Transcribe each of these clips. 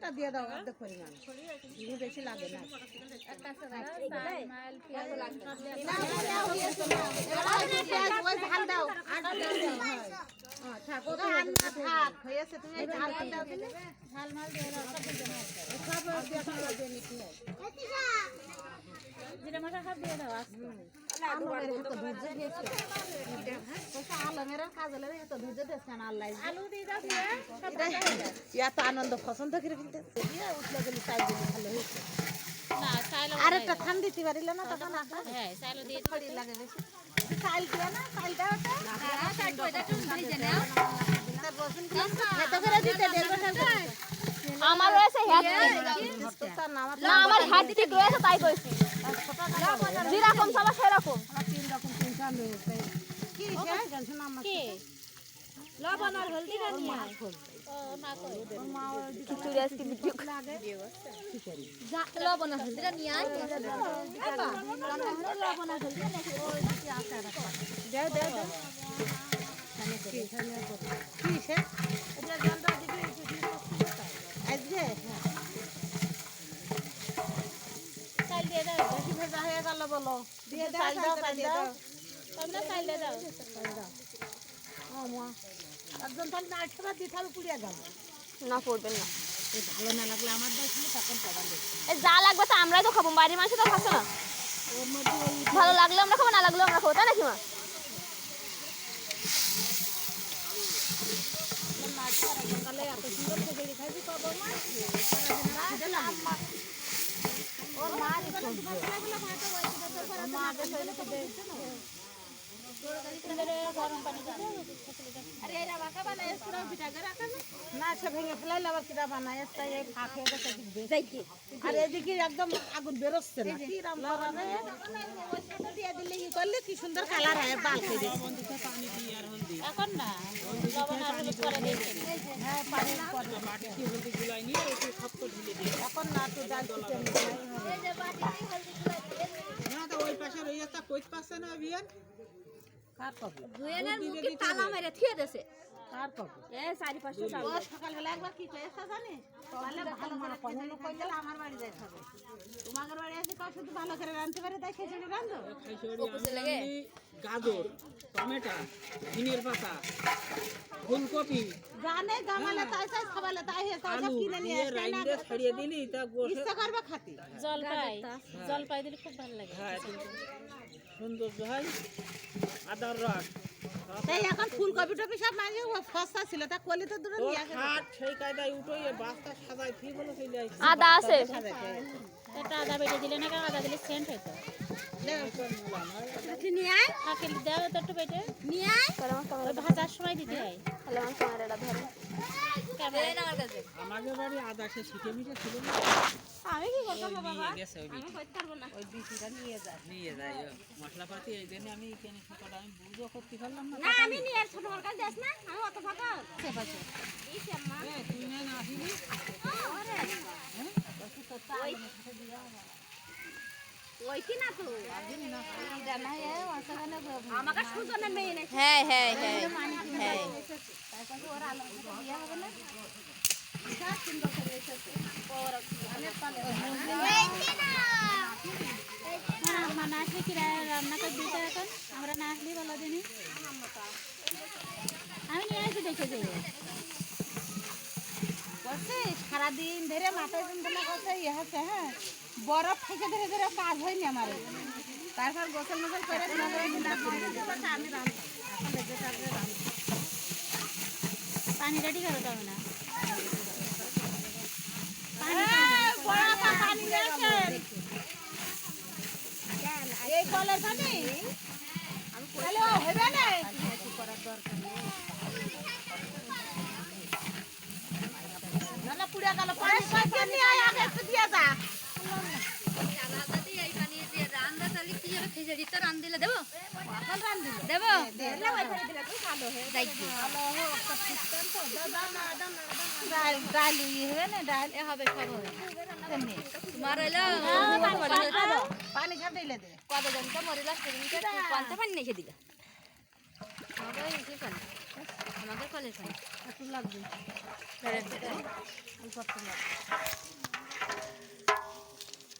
একটা দিয়ে দাও অর্ধেক পরিমাণ। ঘি বেশি লাগে না। ওই ঝাল দাও। আর ঝাল দাও, হয়। হ্যাঁ, হয়। এত এত আনন্দ পছন্দ করে ফেলতে উঠলে গেলি চাই দিলি ভালো হয়েছে। আর থান দিতে পারিলে না তখন খড়ি লাগে বেশি। চাল দিয়ে না ওটা। রসুন দিতে করে। আমার রয়েছে হ্যাঁ না আমার হাত ঠিক রয়েছে তাই কইছি যেরকম সবার সেরকম লবণ আর হলদি না আমার তিন রকম তিন চাল রয়েছে কি সে? শোনো আমার লবণ আর হলদি না নিয়ে খিচুড়ি আজকে লবণ আর হলদি হলদিটা নিয়ে আয় দাও দাও দাও কি সে আজকে চাল দিয়ে দাও বেশি ভেজা হয়ে গেল বলো দিয়ে দাও চাল দাও চাল দাও তোমরা চাল দিয়ে দাও ও মা একজন তাহলে না পুড়িয়ে পড়বেন না। ভালো না লাগলে আমার দাও ছিল তখন যা লাগবে তো আমরাই তো খাব বাড়ির মানুষ তো খাচ্ছে না। ভালো লাগলে আমরা খাব না লাগলেও আমরা খাব তাই নাকি মা সকালে এত সুন্দর খেজুরি খাইছি কব মা ওর মা আর এদিকে একদম আগুন বেরোচ্ছে না। কি দিয়ে দিলে কি করলে কি সুন্দর কালার হয় বাল এখন না দিয়েছে। হ্যাঁ পানি পরে। না তো ডাল চিকেন কার কবে? দুয়েনের মুখে তালা মেরে থিয়ে দেছে। কার কবে? এ চারি পাঁচটা সকালবেলা একবার কি কয়েছে জানিস তাহলে ভালো করে কোনো আমার বাড়ি যাই হবে। শুধু ভালো করে রাঁধতে পারে তাই রাঁধো। গাজর টমেটো ঝিঙের পাতা ফুলকপি জানে গামালে তাই তাই খাবালে তাই হে তাই সব কিনে নিয়ে দিয়ে আসে না রাইন্দে দিলি তা বসে ইচ্ছা করবে খাতি। জলপাই জলপাই দিলে খুব ভালো লাগে। হ্যাঁ সৌন্দর্য হয় আদার রস। তাই এখন ফুলকপি টপি সব মাঝে সস্তা ছিল তা কলি তো দূরে নিয়ে আসে। সেই কায়দায় উঠোই বাস্তা সাজাই ঠিক বলে চলে আসছে আদা আছে। এটা আদা বেটে দিলে না কারণ আদা দিলে সেন্ট হইতো। নিয়ে আয়? দেওয়া তো একটু বেটে। নিয়ে আয়। ভাজার সময় দিতে হয় তাহলে আমার ক্যামেরাটা ধরে। আমাদের বাড়ি আদা সে শিখে মিটে ছিল না। আমি কি করব বাবা? গেছে ওই আমি করতে পারব না। ওই বিচিটা নিয়ে যায়। নিয়ে যায় ও। মশলাপাতি এই জন্য আমি এখানে সকালে আমি বুঝো করতে পারলাম না। না আমি নিয়ে ছোট বড় কাছে যাস না আমি অত ফাঁকা। ইসে আম্মা। এ, তুই না আসিনি ওই কি না তো? আমাকে সুজনে মেয়ে নাই হ্যাঁ হ্যাঁ হ্যাঁ হ্যাঁ আমরা না আসলে কি রা- রান্না করে দিতে এখন আমরা না আসলেই বলো দিনই আমি নিয়ে আসি দেখে যাব বলছি সারাদিন ধরে মাথায় যন্ত্রণা করছে ইয়ে হচ্ছে হ্যাঁ বরফ থেকে ধরে ধরে কাজ হয়নি আমার এখানে। তারপর গোসল মোসল করে তোমাদের চিন্তা করে দিতে পারছে, আমি রান্না পানি রেডি করো তবে না। এই। কলের পানি? তাহলে হবে না। না, না, পুড়ে গেল। পানি দিয়ে নিয়ে একটু দিয়ে যা এখন রান্ধি দেবো ডাল ইয়ে হবে না? ডাল হবে সব হবে হইল পানি খাটাইলে দে। কত জনকে মরিলা সেদিনকে পানি নিয়ে দিলা আমাদের কলেজ লাগবে।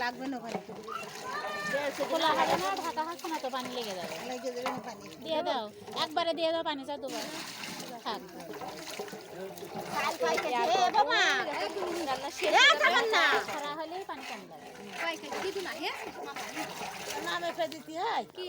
লাগবে না ঢাকা তো পানি লেগে যাবে। দিয়ে দাও একবারে দিয়ে দাও পানি চাও দুবার। নামে ফেলে দিতে হয় কি